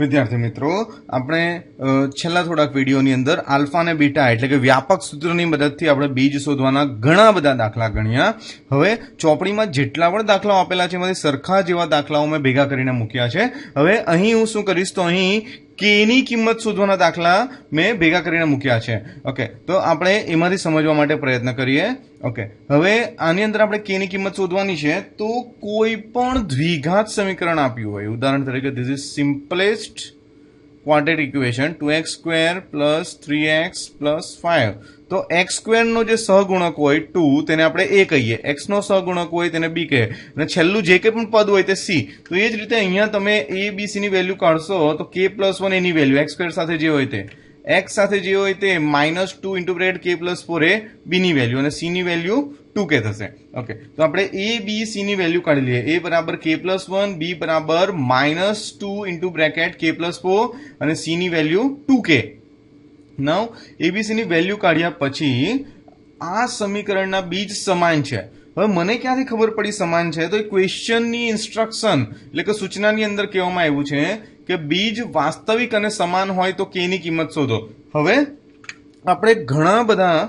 વિદ્યાર્થી મિત્રો, આપણે છેલ્લા થોડાક વિડીયોની અંદર આલ્ફા અને બીટા એટલે કે વ્યાપક સૂત્રની મદદથી આપણે બીજ શોધવાના ઘણા બધા દાખલા ગણ્યા. હવે ચોપડીમાં જેટલા પણ દાખલાઓ આપેલા છે, એમાંથી સરખા જેવા દાખલાઓ મેં ભેગા કરીને મૂક્યા છે. હવે અહીં હું શું કરીશ તો અહીં કેની કિંમત શોધવાના દાખલા મેં ભેગા કરીને મૂક્યા છે. ઓકે તો આપણે એમાંથી સમજવા માટે પ્રયત્ન કરીએ. ઓકે હવે આની અંદર આપણે કેની કિંમત શોધવાની છે, તો કોઈ પણ દ્વિઘાત સમીકરણ આપ્યું હોય. ઉદાહરણ તરીકે this is simplest quadratic equation two x square plus three x plus five તો એક્સ સ્ક્વેરનો જે સહગુણક હોય ટુ તેને આપણે એ કહીએ. એક્સનો સહગુણક હોય તેને બી કહે અને છેલ્લું જે કંઈ પણ પદ હોય તે સી તો એ જ રીતે અહીંયા તમે એ બી સીની વેલ્યુ કાઢશો તો કે પ્લસ વન એની વેલ્યુ એક્સ સ્ક્વેર સાથે જે હોય તે. એક્સ સાથે જે હોય તે minus two into bracket k plus four a બીની વેલ્યુ અને સીની વેલ્યુ ટુ કે થશે. ઓકે તો આપણે એ બી સીની વેલ્યુ કાઢી લઈએ. એ બરાબર કે પ્લસ વન બી બરાબર minus two into bracket k plus four અને સી ની વેલ્યુ ટુ કે નવ એબીસીની વેલ્યુ કાઢ્યા પછી આ સમીકરણના બીજ સમાન છે. હવે મને ક્યાંથી ખબર પડી સમાન છે? તો એ ક્વેશ્ચનની ઇન્સ્ટ્રક્શન એટલે કે સૂચનાની અંદર કહેવામાં આવ્યું છે કે બીજ વાસ્તવિક અને સમાન હોય તો કેની કિંમત શોધો. હવે આપણે ઘણા બધા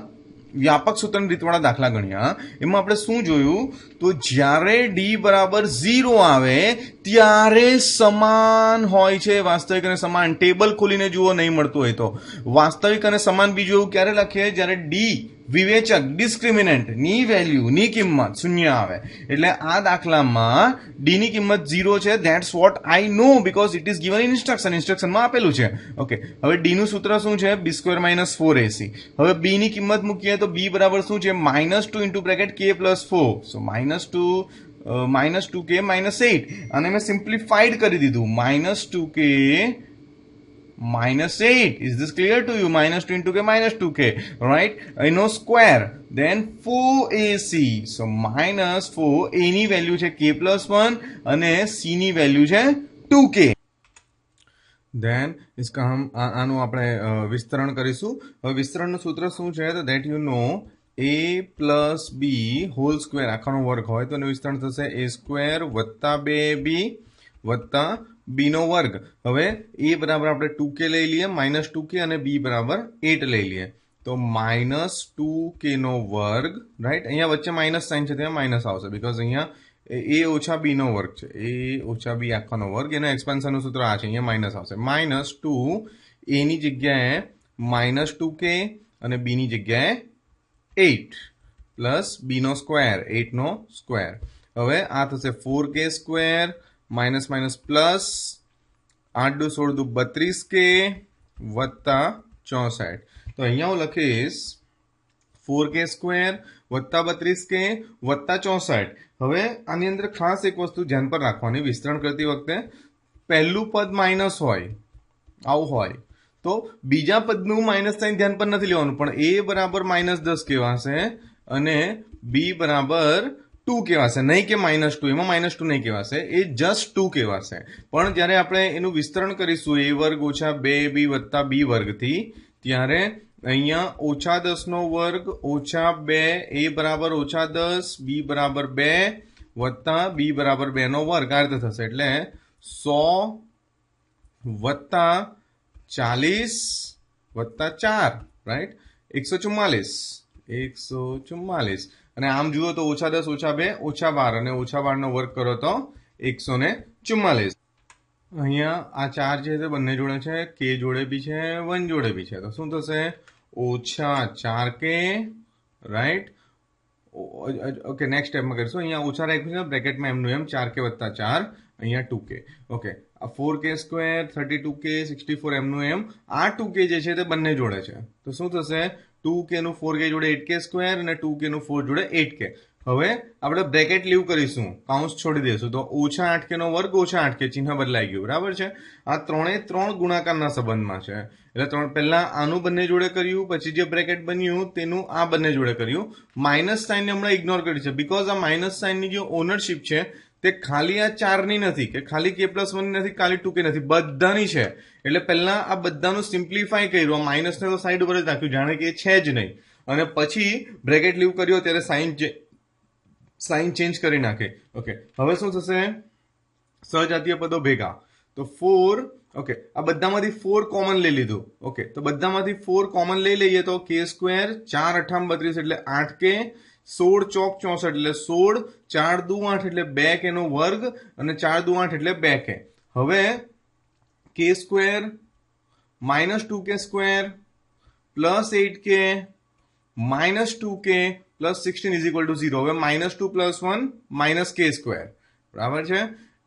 વ્યાપક સૂત્રની રીતવાળા દાખલા ગણ્યા. એમાં આપણે શું જોયું? તો જ્યારે ડી બરાબર ઝીરો આવે, ત્યારે સમાન હોય છે વાસ્તવિક અને સમાન. ટેબલ ખોલીને જુઓ, નહીં મળતું હોય તો. વાસ્તવિક અને સમાન બીજું એવું ક્યારે લખીએ? જ્યારે ડી વિવેચક ડિસ્ક્રિમિનન્ટની વેલ્યુ ની કિંમત, શૂન્ય આવે. એટલે આ દાખલામાં ડી ની કિંમત ઝીરો છે that's what I know because it is given in instruction ઇન્સ્ટ્રક્શનમાં આપેલું છે. ઓકે હવે ડી નું સૂત્ર શું છે? B square minus four ac હવે બી ની કિંમત મૂકીએ તો બી બરાબર શું છે? Minus two into bracket k plus four so minus two minus two k minus eight અને મેં સિમ્પ્લિફાઈડ કરી દીધું. Minus two k minus 8 is this clear to you? Minus 2 into k, minus 2k right? You know square. Then 4ac so minus 4 a ની value છે k plus 1 અને c ની value છે 2k than ઇસકા હમ આનું આપણે વિસ્તરણ કરીશું હવે વિસ્તરણનું સૂત્ર શું છે? તો that you know a plus b whole square આખાનો વર્ગ હોય તો એનું વિસ્તરણ થશે એ સ્ક્વેર વત્તા બે બી વત્તા બી નો વર્ગ. હવે એ બરાબર આપણે ટુ કે લઈ લઈએ, માઇનસ ટુ કે અને બી બરાબર એટ લઈ લઈએ. તો માઇનસ ટુ કે નો વર્ગ રાઈટ અહીંયા વચ્ચે માઇનસ સાઇન છે ત્યાં માઇનસ આવશે. બીકોઝ અહીંયા એ ઓછા બી નો વર્ગ છે. એ ઓછા બી આખાનો વર્ગ. એનો એક્સપેન્શનનું સૂત્ર આ છે, અહીંયા માઇનસ આવશે. માઇનસ ટુ એની જગ્યાએ માઇનસ ટુ કે અને બીની જગ્યાએ એટ પ્લસ બીનો સ્ક્વેર એટનો સ્ક્વેર. હવે આ થશે ફોર કે સ્ક્વેર માઇનસ માઇનસ પ્લસ આઠ દુ સોળ દુ બત્રીસ કે વત્તા ચોસઠ. તો અહીંયા હું લખીશ ફોર કે સ્ક્વેર વત્તા બત્રીસ કે વત્તા ચોસઠ. હવે આની અંદર ખાસ એક વસ્તુ ધ્યાન પર રાખવાની, વિસ્તરણ કરતી વખતે પહેલું પદ માઇનસ હોય, આવું હોય, તો બીજા પદનું માઇનસ સાઇન ધ્યાન પર નથી લેવાનું, પણ એ બરાબર માઇનસ દસ કહેવાશે અને બી બરાબર ટુ કહેવાશે. નહીં કે માઇનસ ટુ એમાં માઇનસ ટુ નહીં કહેવાશે. એ જસ્ટ ટુ કહેવાશે. પણ જ્યારે આપણે એનું વિસ્તરણ કરીશું, એ વર્ગ ઓછા બે બી વત્તા બી વર્ગથી, ત્યારે અહીંયા ઓછા દસનો વર્ગ ઓછા બે, એ બરાબર ઓછા દસ, બી બરાબર બે વત્તા બી બરાબર બેનો વર્ગ. આ રીતે થશે. એટલે સો વત્તા ચાલીસ વત્તા ચાર રાઈટ એકસો ચુમ્માલીસ. એકસો ચુમ્માલીસ. અને આમ જુઓ તો ઓછા દસ, ઓછા બે, ઓછા બાર અને ઓછા બારનો વર્ગ કરો તો એકસો ને ચુમ્માલીસ. અહીંયા આ ચાર છે તે બંને જોડે છે કે જોડે બી છે, વન જોડે બી છે. તો શું થશે? ઓછા ચાર કે રાઈટ ઓકે નેક્સ્ટ સ્ટેપમાં કરીશું. અહીંયા ઓછા રાખ્યું છે બ્રેકેટમાં એમનું એમ ચાર કે વત્તા ચાર, અહીંયા ટુ કે ઓકે આ four k square thirty two k sixty four એમનું એમ આ ટુ કે જે છે, તે બંને જોડે છે. તો શું થશે? ટુ કેનું ફોર કે જોડે એટ કે સ્ક્વેર અને ટુ કેનું ફોર જોડે એટ કે. હવે આપણે બ્રેકેટ લીવ કરીશું કાઉન્સ છોડી દઈશું. તો ઓછા આઠ કેનો વર્ગ, ઓછા આઠ કે ચિહ્ન બદલાઈ ગયું. બરાબર છે? આ ત્રણે ત્રણ ગુણાકારના સંબંધમાં છે. એટલે ત્રણ, પહેલા આનું બંને જોડે કર્યું, પછી જે બ્રેકેટ બન્યું, તેનું આ બંને જોડે કર્યું. માઇનસ સાઇનને હમણાં ઇગ્નોર કરી છે. બીકોઝ આ માઇનસ સાઇનની જે ઓનરશિપ છે તે ખાલી આ ચારની નથી કે ખાલી કે પ્લસ વનની નથી, ખાલી ટુ કે નથી. બધાની છે. એટલે પહેલાં આ બધાનું સિમ્પ્લિફાય કર્યું. આ માઇનસને તો સાઈડ ઉપર જ રાખ્યું જાણે કે એ છે જ નહીં. અને પછી બ્રેકેટ લીવ કર્યો, ત્યારે સાઇન સાઇન ચેન્જ કરી નાખે. ઓકે હવે શું થશે? સજાતીય પદો ભેગા. તો ફોર ઓકે આ બધામાંથી ફોર કોમન લઈ લીધું. ઓકે તો બધામાંથી ફોર કોમન લઈ લઈએ તો કે સ્ક્વેર ચાર અઠામ બત્રીસ એટલે આઠ કે સોળ ચોક ચોસઠ એટલે સોળ, ચાર દુ આઠ એટલે બે કે નો વર્ગ, અને ચાર દુ આઠ એટલે બે કે. હવે k square minus two k square plus eight k minus two k plus sixteen is equal to zero હવે minus two plus one minus k square બરાબર છે?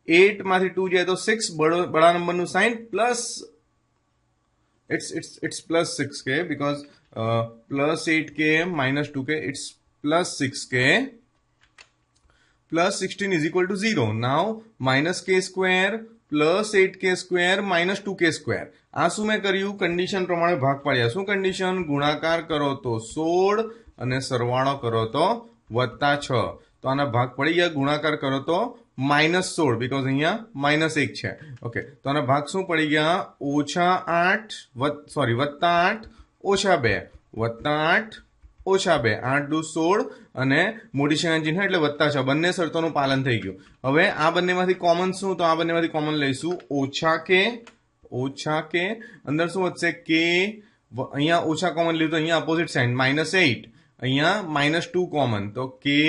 એટમાંથી ટુ જાય તો સિક્સ બડા નંબરનું sign plus it's it's it's plus 6k because uh, plus 8k minus 2k it's plus 6k plus 16 is equal to 0 now minus k square plus 8k square minus 2k square આ શું મેં કર્યું condition પ્રમાણે ભાગ પાડ્યા શું condition ગુણાકાર કરો તો 16 અને સરવાળો કરો તો વત્તા 6 તો આના ભાગ પડી ગયા ગુણાકાર કરો તો માઇનસ સોળ બીકોઝ અહીંયા માઇનસ એક છે. ઓકે તો આના ભાગ શું પડી ગયા? ઓછા આઠ સોરી વત્તા આઠ, ઓછા બે. વત્તા આઠ, ઓછા બે. આઠ દુ સોળ અને મોટી શેના ચિહ્ન એટલે વત્તા છ. બંને શરતોનું પાલન થઈ ગયું. હવે આ બંનેમાંથી કોમન શું? તો આ બંનેમાંથી કોમન લઈશું. ઓછા કે ઓછા કે, અંદર શું વધશે? કે અહીંયા ઓછા કોમન લીધું અહીંયા અપોઝિટ સાઇન માઇનસ એઇટ અહીંયા માઇનસ ટુ કોમન તો k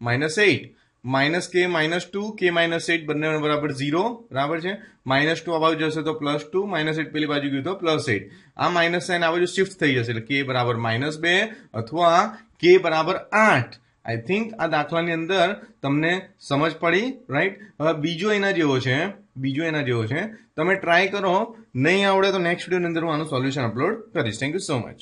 minus eight minus k, minus two, k minus eight બંને બરાબર ઝીરો, બરાબર છે? માઇનસ ટુ આ બાજુ જશે તો પ્લસ ટુ, માઇનસ એટ પેલી બાજુ ગયું તો પ્લસ એટ. આ માઇનસ સાઇન આ બાજુ શિફ્ટ થઈ જશે, એટલે કે બરાબર માઇનસ બે અથવા કે બરાબર આઠ. આઈ થિંક આ દાખલાની અંદર તમને સમજ પડી રાઈટ હવે બીજો એના જેવો છે, બીજો એના જેવો છે. તમે ટ્રાય કરો, નહીં આવડે તો નેક્સ્ટ વિડીયોની અંદર હું આનું સોલ્યુશન અપલોડ કરીશ. Thank you so much